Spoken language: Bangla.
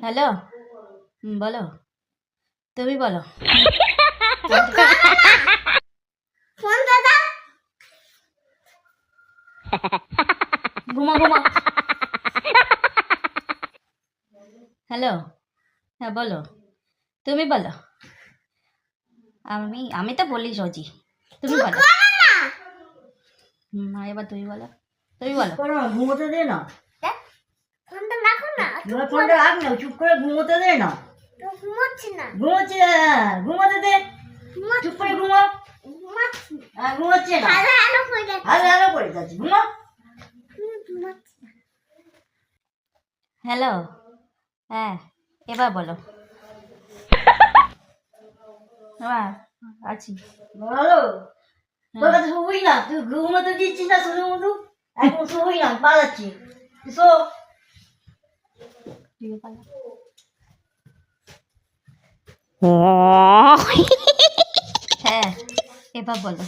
হ্যালো? বলো। তুমি বলো। ফোন দাদা। ঘুমা ঘুমা। হ্যালো? হ্যাঁ বলো। তুমি বলো। আমি আমি তো বলি রোজই। তুমি বলো। হুম এবার তুমি বলো। তুমি বলো। না, ঘুমোতে দে না। না ফোনটা রাখ না চুপ করে ঘুমোতে দে না। তো ঘুমাচ্ছি না। ঘুমোচ্ছে হ্যাঁ, ঘুমোতে দে। চুপ করে ঘুমো। ঘুমাচ্ছি না। হ্যাঁ, আলো আলো করে যাচ্ছে। আলো আলো করে যাচ্ছে ঘুমো। হ্যালো হ্যাঁ এবার বলো। হ্যাঁ আছি। ভালো তোর কাছে শুবই না তুই ঘুমোতে দিচ্ছিস না শুধু মধু এখন শুবই না পালাচ্ছি। তুই শো। তুমি বলো হ্যাঁ। এবার বলো।